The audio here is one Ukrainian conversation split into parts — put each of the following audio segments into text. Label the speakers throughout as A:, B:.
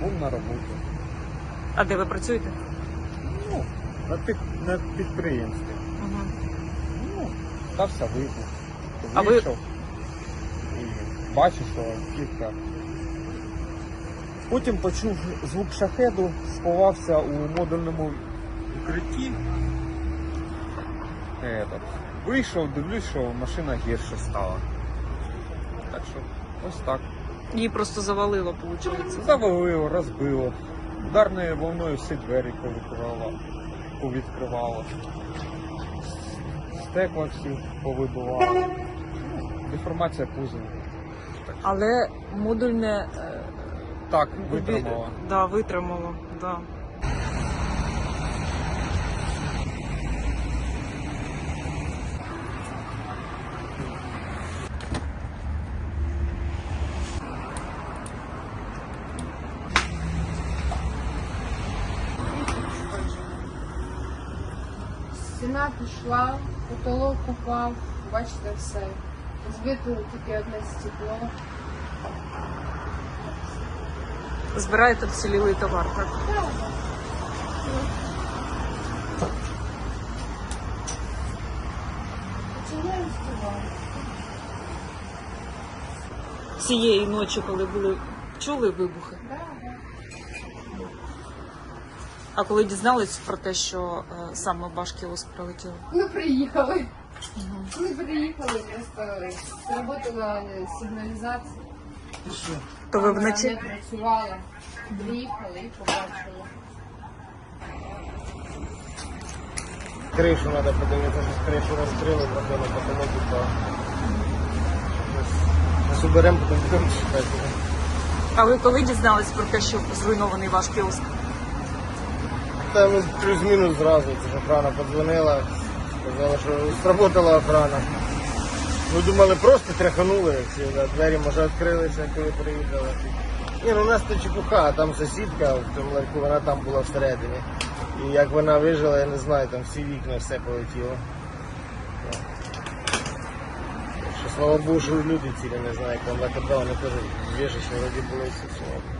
A: був на роботі.
B: А де ви працюєте?
A: Ну, на, під, на підприємстві.
B: Угу.
A: Ну, стався вибух.
B: А ви-
A: Вийшов і бачу, що кілька. Потім почув звук шахеду, сховався у модульному укритті. Этот. Вийшов, дивлюсь, що машина гірше стала. Так що ось так.
B: Її просто завалило, виходить.
A: Завалило, розбило. Ударною волною всі двері повикривало, повідкривало. Стекла всі повибивало. Ну, Деформація кузова.
B: Але модульне е,
A: Так, витримало.
B: Да, витримало. Да.
C: Стіна пішла, потолок упав, бачите все. Збито тільки одне стекло.
B: Збираєте вцілілий товар, так?
C: Починаємо співати.
B: Цієї ночі, коли були чули вибухи.
C: Да, да.
B: А коли дізнались про те, що е, саме в Башківськ прилетіло?
C: Ми приїхали. Ми приїхали, просто сработала сигналізація.
B: То ви
C: Вона
B: вночі
C: не працювала. Приїхали і побачили.
D: Кришу треба подивитися, що кришу розкрили, на потолок упав. Ми уберемо, потім будемо чекати.
B: А ви коли дізнались про те, що зруйнований ваш кіоск?
D: Та ми плюс-мінус зразу, це ж охрана подзвонила, сказала, що сработала охрана. Ми думали, просто тряханули, ці да, двері може відкрилися, коли приїхали. Ні, ну у нас то чепуха, а там сусідка в тому ларьку, вона там була всередині. І як вона вижила, я не знаю, там всі вікна все полетіло. Так Що, слава Богу, що люди цілі не знаю, як там ВКБ, вони теж вижичні, вроді були все.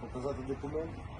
D: Vou precisar do documento.